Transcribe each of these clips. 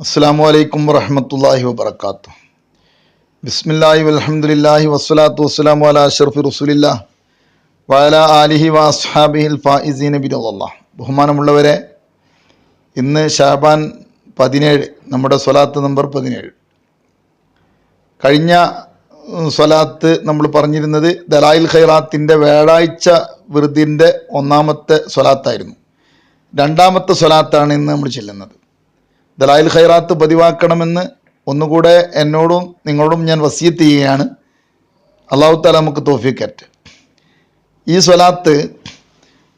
അസ്സാം വലൈക്കും വറഹമത്തല്ലാഹി വബർക്കാത്തു ബിസ്മില്ലാഹി വൽഹംദുലില്ലാഹി വസ്സലാത്തു വസ്സലാമു അലാ അഷ്റഫി റസൂലില്ലാ വഅല ആലിഹി വഅസ്ഹാബിഹിൽ ഫായിസീന ബിറല്ലാഹ് ബഹുമാനമുള്ളവരെ ഇന്ന് ഷാബാൻ പതിനേഴ് നമ്മുടെ സ്വലാത്ത് നമ്പർ പതിനേഴ്. കഴിഞ്ഞ സ്വലാത്ത് നമ്മൾ പറഞ്ഞിരുന്നത് ദലായിൽ ഖൈറാത്തിന്റെ വ്യാഴാഴ്ച വിറുദിന്റെ ഒന്നാമത്തെ സ്വലാത്തായിരുന്നു. രണ്ടാമത്തെ സ്വലാത്താണ് ഇന്ന് നമ്മൾ ചെല്ലുന്നത്. ദലായിൽ ഖൈറാത്ത് പതിവാക്കണമെന്ന് ഒന്നുകൂടെ എന്നോടും നിങ്ങളോടും ഞാൻ വസീത്ത് ചെയ്യുകയാണ്. അള്ളാഹു താല നമുക്ക് തോഫിക്കറ്റ്. ഈ സ്വലാത്ത്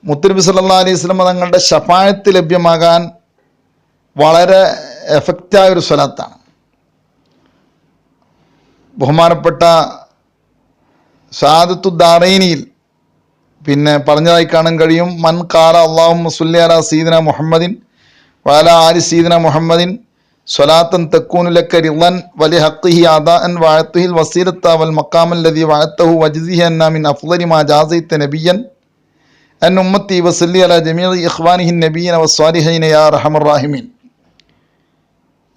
മുത്തുനബി സല്ലാ അലൈഹി സ്വലം തങ്ങളുടെ ഷഫായത്ത് ലഭ്യമാകാൻ വളരെ എഫക്റ്റായ ഒരു സ്വലാത്താണ്. ബഹുമാനപ്പെട്ട ഷാദത്തുദ്ദാറൈനിയിൽ പിന്നെ പറഞ്ഞതായി കാണാൻ കഴിയും മൻ കാല അള്ളാഹു മുസുല്ലി സീദന മുഹമ്മദിൻ വാല ആലി സീദന മുഹമ്മദിൻ സ്വലാത്തൻ തെക്കൂനു ലക്ക റിളൻ വലി ഹക്കിഹി അദാൻ വാഴത്തുഹിൽ വസീലത്ത വൽ മക്കാമൽ ലതി വാഴത്തഹു വജിദിഹി അന്ന മിൻ അഫ്ളരി മാ ജാസൈത്ത നബിയൻ അൻ ഉമ്മത്തി വസല്ലി അല ജമീർ ഇഖ്വാനിഹിൻ നബീൻ വസ്വാലിഹീന യാ റഹമർ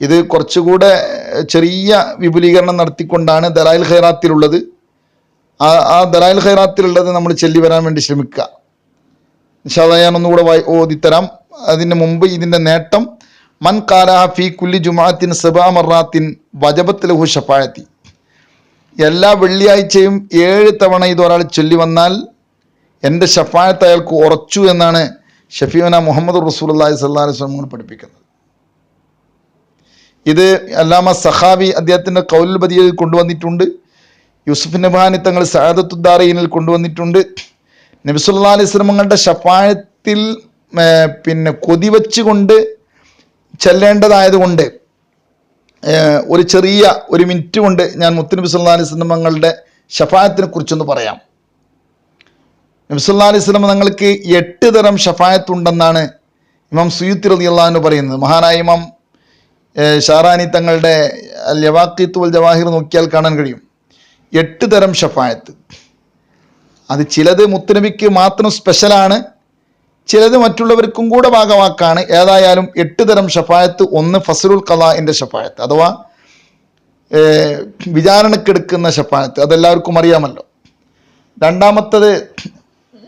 ഇത് കുറച്ചുകൂടെ ചെറിയ വിപുലീകരണം നടത്തിക്കൊണ്ടാണ് ദലായിൽ ഖൈറാത്തിലുള്ളത്. ആ ആ ദലായിൽ ഖൈറാത്തിലുള്ളത് നമ്മൾ ചെല്ലി വരാൻ വേണ്ടി ശ്രമിക്കുക. ഇൻഷാല്ല ഞാൻ ഒന്നുകൂടെ വായി ഓതിത്തരാം. അതിന് മുമ്പ് ഇതിന്റെ നേട്ടം മൻ കാലാ ഫി കുല്ലി ജുമാത്തിൻ സബാ മറാത്തിൻ വജബത്ത് ലഹു ഷഫായത്തി എല്ലാ വെള്ളിയാഴ്ചയും ഏഴ് തവണ ഇത് ഒരാൾ ചൊല്ലി വന്നാൽ എന്റെ ഷഫായത്ത് അയാൾക്ക് ഉറച്ചു എന്നാണ് ഷഫീന മുഹമ്മദ് റസൂലി സല്ലാ അലൈഹി പഠിപ്പിക്കുന്നത്. ഇത് അല്ലാമ സഹാബി അദ്ദേഹത്തിന്റെ കൗലുൽ ബദിയിൽ കൊണ്ടുവന്നിട്ടുണ്ട്. യൂസുഫ് നബാനി തങ്ങൾ സഹാദത്തുദ്ദാറയിനിൽ കൊണ്ടുവന്നിട്ടുണ്ട്. നബിസുല്ലാ അലൈഹി സ്വലമങ്ങളുടെ ഷഫായത്തിൽ പിന്നെ കൊതിവെച്ചുകൊണ്ട് ചെല്ലേണ്ടതായതുകൊണ്ട് ഒരു ചെറിയ ഒരു മിനിറ്റ് കൊണ്ട് ഞാൻ മുത്തുനബി സല്ലാ അലൈഹി സ്വലമങ്ങളുടെ ഷഫായത്തിനെ കുറിച്ചൊന്ന് പറയാം. നബിസുല്ലാ അലൈഹി സ്വലം തങ്ങൾക്ക് എട്ട് തരം ഷഫായത്ത് ഉണ്ടെന്നാണ് ഇമാം സുയുത്തി റതി അള്ളഹാന്ന് പറയുന്നത്. മഹാനായ ഇമാം ഷാറാനി തങ്ങളുടെ ലവാക്കിത്ത് ജവാഹിർ നോക്കിയാൽ കാണാൻ കഴിയും. എട്ട് തരം ഷഫായത്ത്. അത് ചിലത് മുത്തനബിക്ക് മാത്രം സ്പെഷ്യലാണ് ചിലത് മറ്റുള്ളവർക്കും കൂടെ ഭാഗവാക്കാണ് ഏതായാലും എട്ട് തരം ഷഫായത്ത് ഒന്ന് ഫസലുൽ കലാഇന്റെ ഷഫായത്ത്. അഥവാ വിചാരണക്കെടുക്കുന്ന ഷഫായത്ത്. അതെല്ലാവർക്കും അറിയാമല്ലോ. രണ്ടാമത്തത്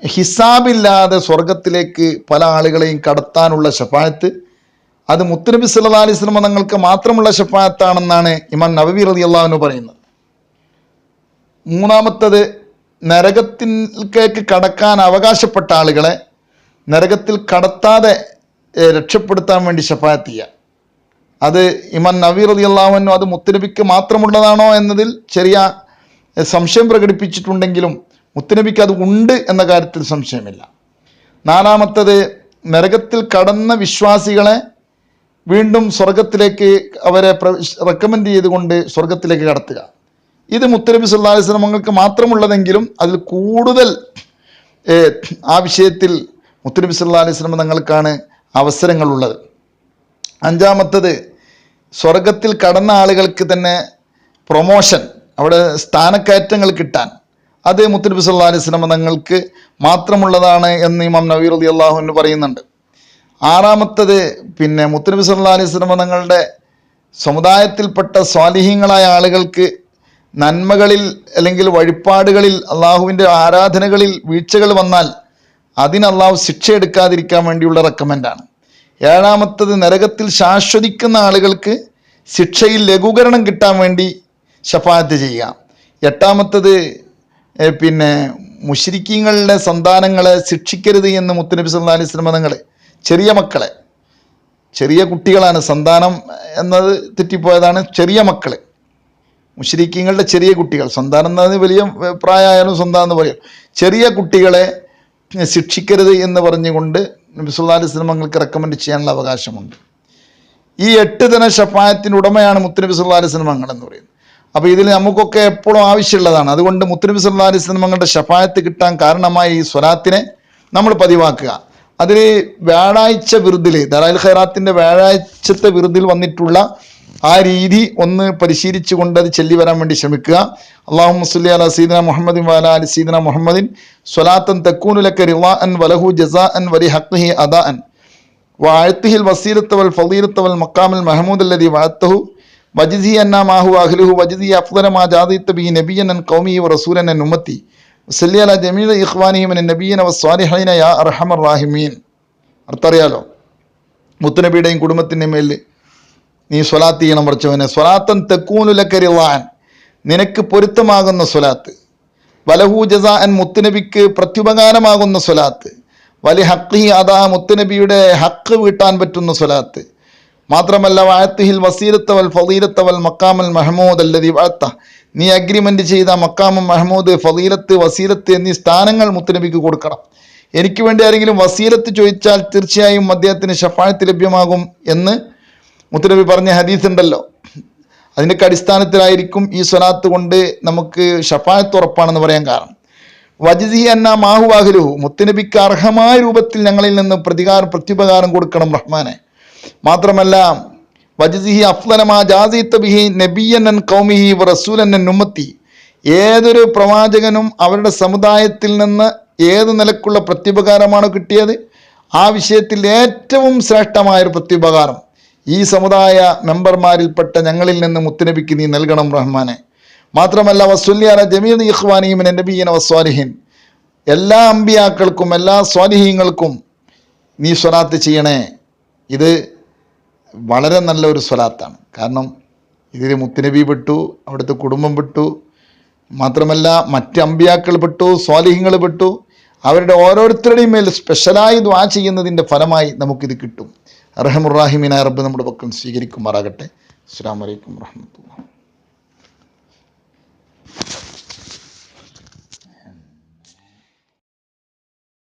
ഹിസാബില്ലാതെ സ്വർഗത്തിലേക്ക് പല ആളുകളെയും കടത്താനുള്ള ഷഫായത്ത്. അത് മുത്തുനബി സല്ലാ അലൈഹി സ്വലമ തങ്ങൾക്ക് മാത്രമുള്ള ഷഫായത്താണെന്നാണ് ഇമാൻ നബബി റതി അള്ളാഹുനു പറയുന്നത്. മൂന്നാമത്തത് നരകത്തിലേക്ക് കടക്കാൻ അവകാശപ്പെട്ട ആളുകളെ നരകത്തിൽ കടത്താതെ രക്ഷപ്പെടുത്താൻ വേണ്ടി ഷഫായത്ത് ചെയ്യുക അത് ഇമാൻ നബി റതി അള്ളാഹുനു അത് മുത്തുനബിക്ക് മാത്രമുള്ളതാണോ എന്നതിൽ ചെറിയ സംശയം പ്രകടിപ്പിച്ചിട്ടുണ്ടെങ്കിലും മുത്തുനബിക്ക് അത് ഉണ്ട് എന്ന കാര്യത്തിൽ സംശയമില്ല. നാലാമത്തത് നരകത്തിൽ കടന്ന വിശ്വാസികളെ വീണ്ടും സ്വർഗത്തിലേക്ക് അവരെ റെക്കമെൻഡ് ചെയ്തുകൊണ്ട് സ്വർഗത്തിലേക്ക് കടത്തുക. ഇത് മുത്തനബി സല്ലാ അലൈഹി സ്വലമങ്ങൾക്ക് മാത്രമുള്ളതെങ്കിലും അതിൽ കൂടുതൽ ആ വിഷയത്തിൽ മുത്തനബി സല്ലാ അലൈഹി സ്വലം തങ്ങൾക്കാണ് അവസരങ്ങളുള്ളത്. അഞ്ചാമത്തത് സ്വർഗത്തിൽ കടന്ന ആളുകൾക്ക് തന്നെ പ്രൊമോഷൻ അവിടെ സ്ഥാനക്കയറ്റങ്ങൾ കിട്ടാൻ. അത് മുത്തനബി സല്ലാ അലൈഹി സ്വലം തങ്ങൾക്ക് മാത്രമുള്ളതാണ് എന്ന് ഇമാം നവീർ അലി അള്ളാഹുവിന് പറയുന്നുണ്ട്. ആറാമത്തത് പിന്നെ മുത്തനബി സല്ലാ അലൈഹി തങ്ങളുടെ സമുദായത്തിൽപ്പെട്ട സ്വാലിഹ്യങ്ങളായ ആളുകൾക്ക് നന്മകളിൽ അല്ലെങ്കിൽ വഴിപാടുകളിൽ അള്ളാഹുവിന്റെ ആരാധനകളിൽ വീഴ്ചകൾ വന്നാൽ അതിന് അള്ളാഹു ശിക്ഷ എടുക്കാതിരിക്കാൻ വേണ്ടിയുള്ള റെക്കമെൻഡാണ്. ഏഴാമത്തത് നരകത്തിൽ ശാശ്വതിക്കുന്ന ആളുകൾക്ക് ശിക്ഷയിൽ ലഘൂകരണം കിട്ടാൻ വേണ്ടി ഷഫായത്ത് ചെയ്യുക. എട്ടാമത്തത് പിന്നെ മുഷിരിക്കീങ്ങളുടെ സന്താനങ്ങളെ ശിക്ഷിക്കരുത് എന്ന് മുത്തനബി സല്ലാ അലൈഹി ചെറിയ മക്കളെ. ചെറിയ കുട്ടികളാണ് സന്താനം എന്നത് തെറ്റിപ്പോയതാണ് ചെറിയ മക്കളെ. മുഷരിക്കീങ്ങളുടെ ചെറിയ കുട്ടികൾ. സന്താനം എന്നത് വലിയ പ്രായമായാലും സന്താനം എന്ന് പറയും. ചെറിയ കുട്ടികളെ ശിക്ഷിക്കരുത് എന്ന് പറഞ്ഞുകൊണ്ട് നബിസുല്ലാ അലൈഹി റെക്കമെൻഡ് ചെയ്യാനുള്ള അവകാശമുണ്ട്. ഈ എട്ട് ദിന ഷഫായത്തിന്റെ ഉടമയാണ് മുത്തുനബി സുല്ലാലി അലൈഹി എന്ന് പറയുന്നത്. അപ്പോൾ ഇതിൽ നമുക്കൊക്കെ എപ്പോഴും ആവശ്യമുള്ളതാണ്. അതുകൊണ്ട് മുത്തുനബി സുല്ലാലി അലൈഹി ഷഫായത്ത് കിട്ടാൻ കാരണമായി ഈ സ്വലാത്തിനെ നമ്മൾ പതിവാക്കുക. അതിൽ വ്യാഴാഴ്ച വിറുതിൽ ദറാൽ ഖൈറാത്തിന്റെ വ്യാഴാഴ്ചത്തെ വിറുതിൽ വന്നിട്ടുള്ള ആ രീതി ഒന്ന് പരിശീലിച്ചുകൊണ്ട് അത് ചെല്ലി വരാൻ വേണ്ടി ശ്രമിക്കുക. അള്ളാഹു മുസ്ലി അല സീദന മുഹമ്മദിൻ വാല അലി സീദന മുഹമ്മദിൻ. സ്വലാത്തൻ തെക്കൂനുലക്ക റിവാ അൻ വലഹു ജസാ അൻ വലി ഹക്ഹി അദാ അൻ. വാഴത്തുഹിൽ വസീലത്ത് വൽ മക്കാമിൽ മെഹമൂദ് അല്ലതി വാഴത്തഹു വജിദി അന്ന മാഹു അഹ്ലുഹു വജിദി അഫ്ദനമാ മാ ബി നബിയൻ അൻ കൗമി റസൂലൻ അൻ ഉമ്മത്തി. സല്ലി അല ജമീൽ മുത്തുനബിയുടെയും കുടുംബത്തിന്റെ മേൽ നീ സ്വലാത്ത് ചെയ്യണം പറച്ചവനെ സ്വലാത്തൻ തെക്കൂനുലക്കരിവാൻ നിനക്ക് പൊരുത്തമാകുന്ന സ്വലാത്ത്. വലഹു ജസാൻ മുത്തുനബിക്ക് പ്രത്യുപകാരമാകുന്ന സ്വലാത്ത്. വലി ഹക്കി അതാ മുത്തുനബിയുടെ ഹക്ക് വീട്ടാൻ പറ്റുന്ന സ്വലാത്ത്. മാത്രമല്ല വാഴത്തുഹിൽ വസീരത്തവൽ ഫലീലത്തവൽ മക്കാമൽ മെഹമൂദ് അല്ലതി വാഴത്ത നീ അഗ്രിമെന്റ് ചെയ്ത മക്കാമ മഹമൂദ് ഫസീലത്ത് വസീലത്ത് എന്നീ സ്ഥാനങ്ങൾ മുത്തനബിക്ക് കൊടുക്കണം. എനിക്ക് വേണ്ടി ആരെങ്കിലും വസീലത്ത് ചോദിച്ചാൽ തീർച്ചയായും അദ്ദേഹത്തിന് ഷഫായത്ത് ലഭ്യമാകും എന്ന് മുത്തനബി പറഞ്ഞ ഹദീസ് ഉണ്ടല്ലോ അതിന്റെയൊക്കെ അടിസ്ഥാനത്തിലായിരിക്കും ഈ സ്വലാത്ത് കൊണ്ട് നമുക്ക് ഷഫായത്ത് ഉറപ്പാണെന്ന് പറയാൻ കാരണം. വജിസി അന്ന മാഹുവാഹുലുഹു മുത്തനബിക്ക് അർഹമായ രൂപത്തിൽ ഞങ്ങളിൽ നിന്ന് പ്രതികാരം പ്രത്യുപകാരം കൊടുക്കണം റഹ്മാനെ. മാത്രമല്ല വജിസിഹി അഫ്ലനമാ ജാസിത്തബിഹി നബിയന്നൻ കൗമിഹി റസൂലന്നൻ ഉമ്മത്തി. ഏതൊരു പ്രവാചകനും അവരുടെ സമുദായത്തിൽ നിന്ന് ഏത് നിലക്കുള്ള പ്രത്യുപകാരമാണ് കിട്ടിയത്? ആ വിഷയത്തിൽ ഏറ്റവും ശ്രേഷ്ഠമായൊരു പ്രത്യുപകാരം ഈ സമുദായ മെമ്പർമാരിൽപ്പെട്ട ഞങ്ങളിൽ നിന്ന് മുത്തുനബിക്ക് നീ നൽകണം റഹ്മാനെ. മാത്രമല്ല വസുല്യാല ജമീൽ ഇഖ്വാനിയും നബീന വസ്വാലിഹിൻ എല്ലാ അമ്പിയാക്കൾക്കും എല്ലാ സ്വാലിഹീങ്ങൾക്കും നീ സ്വലാത്ത് ചെയ്യണേ. ഇത് വളരെ നല്ല ഒരു സ്വലാത്താണ്. കാരണം ഇതിൽ മുത്തുനബി പെട്ടു അവിടുത്തെ കുടുംബം പെട്ടു മാത്രമല്ല മറ്റ് അമ്പിയാക്കൾ പെട്ടു സ്വാലിഹ്യങ്ങൾ പെട്ടു. അവരുടെ ഓരോരുത്തരുടെയും മേൽ സ്പെഷ്യലായി ദ്വാ ചെയ്യുന്നതിന്റെ ഫലമായി നമുക്കിത് കിട്ടും. റഹമുറാഹിമിന റബ്ബ് നമ്മുടെ പക്കം സ്വീകരിക്കുമാറാകട്ടെ. അസ്സാം വലൈക്കും വാഹമത്തുള്ള